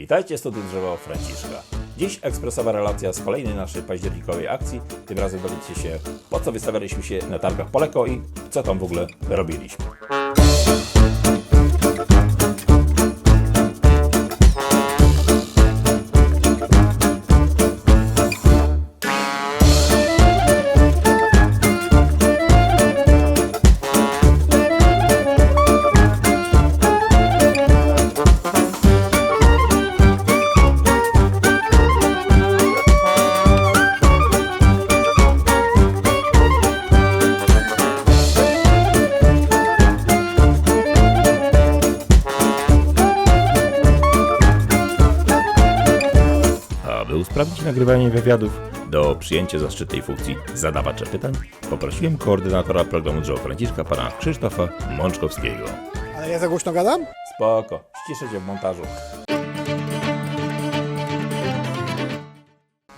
Witajcie, studium drzewo Franciszka. Dziś ekspresowa relacja z kolejnej naszej październikowej akcji. Tym razem dowiecie się, po co wystawialiśmy się na targach Poleko i co tam w ogóle robiliśmy. Aby usprawnić nagrywanie wywiadów do przyjęcia zaszczytnej funkcji zadawacza pytań, poprosiłem koordynatora programu Drzewo Franciszka, pana Krzysztofa Mączkowskiego. Ale ja za głośno gadam? Spoko, ściszę cię w montażu.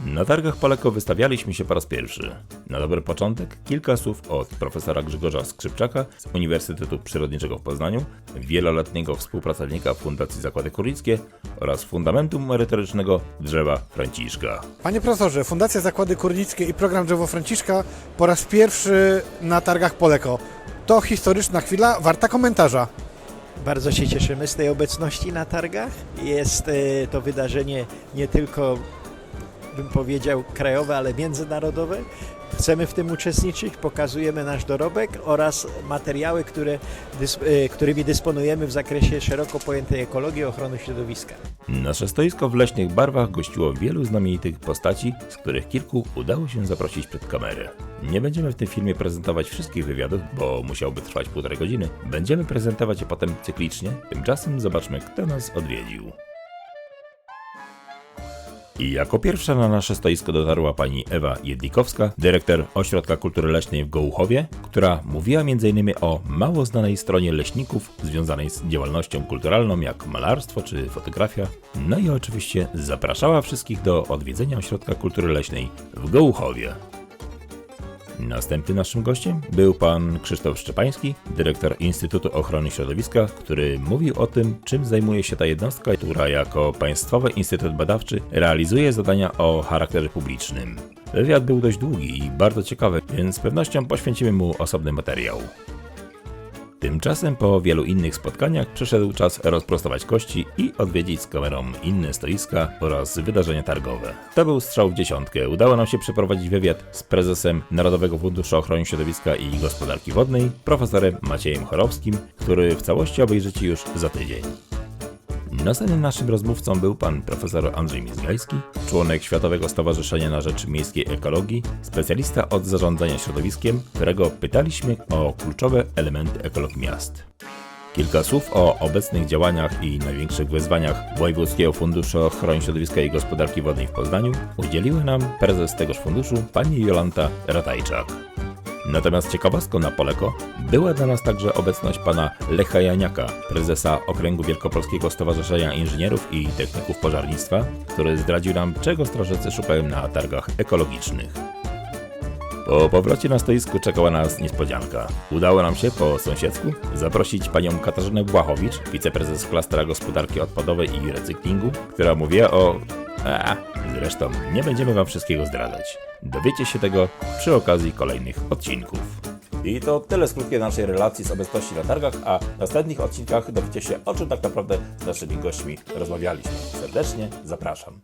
Na targach Poleko wystawialiśmy się po raz pierwszy. Na dobry początek kilka słów od profesora Grzegorza Skrzypczaka z Uniwersytetu Przyrodniczego w Poznaniu, wieloletniego współpracownika Fundacji Zakłady Kurlickie oraz fundamentum merytorycznego drzewa Franciszka. Panie profesorze, Fundacja Zakłady Kurnickie i program Drzewo Franciszka po raz pierwszy na targach Poleko. To historyczna chwila, warta komentarza. Bardzo się cieszymy z tej obecności na targach. Jest e, to wydarzenie nie tylko, bym powiedział, krajowe, ale międzynarodowe. Chcemy w tym uczestniczyć, pokazujemy nasz dorobek oraz materiały, które, e, którymi dysponujemy w zakresie szeroko pojętej ekologii i ochrony środowiska. Nasze stoisko w leśnych barwach gościło wielu znamienitych postaci, z których kilku udało się zaprosić przed kamerę. Nie będziemy w tym filmie prezentować wszystkich wywiadów, bo musiałby trwać półtorej godziny. Będziemy prezentować je potem cyklicznie. Tymczasem zobaczmy, kto nas odwiedził. I jako pierwsza na nasze stoisko dotarła pani Ewa Jedlikowska, dyrektor Ośrodka Kultury Leśnej w Gołuchowie, która mówiła m.in. o mało znanej stronie leśników związanej z działalnością kulturalną jak malarstwo czy fotografia. No i oczywiście zapraszała wszystkich do odwiedzenia Ośrodka Kultury Leśnej w Gołuchowie. Następnym naszym gościem był pan Krzysztof Szczepański, dyrektor Instytutu Ochrony Środowiska, który mówił o tym, czym zajmuje się ta jednostka, która jako Państwowy Instytut Badawczy realizuje zadania o charakterze publicznym. Wywiad był dość długi i bardzo ciekawy, więc z pewnością poświęcimy mu osobny materiał. Tymczasem po wielu innych spotkaniach przyszedł czas rozprostować kości i odwiedzić z kamerą inne stoiska oraz wydarzenia targowe. To był strzał w dziesiątkę. Udało nam się przeprowadzić wywiad z prezesem Narodowego Funduszu Ochrony Środowiska i Gospodarki Wodnej, profesorem Maciejem Chorowskim, który w całości obejrzycie już za tydzień. Następnym naszym rozmówcą był pan profesor Andrzej Mizgajski, członek Światowego Stowarzyszenia na Rzecz Miejskiej Ekologii, specjalista od zarządzania środowiskiem, którego pytaliśmy o kluczowe elementy ekologii miast. Kilka słów o obecnych działaniach i największych wyzwaniach Wojewódzkiego Funduszu Ochrony Środowiska i Gospodarki Wodnej w Poznaniu udzieliły nam prezes tegoż funduszu pani Jolanta Ratajczak. Natomiast ciekawostką na Poleko była dla nas także obecność pana Lecha Janiaka, prezesa Okręgu Wielkopolskiego Stowarzyszenia Inżynierów i Techników Pożarnictwa, który zdradził nam, czego strażacy szukają na targach ekologicznych. Po powrocie na stoisku czekała nas niespodzianka. Udało nam się po sąsiedzku zaprosić panią Katarzynę Błachowicz, wiceprezes klastra gospodarki odpadowej i recyklingu, która mówiła o... A, zresztą nie będziemy wam wszystkiego zdradzać. Dowiecie się tego przy okazji kolejnych odcinków. I to tyle z krótkiej naszej relacji z obecności na targach, a w następnych odcinkach dowiecie się o czym tak naprawdę z naszymi gośćmi rozmawialiśmy. Serdecznie zapraszam.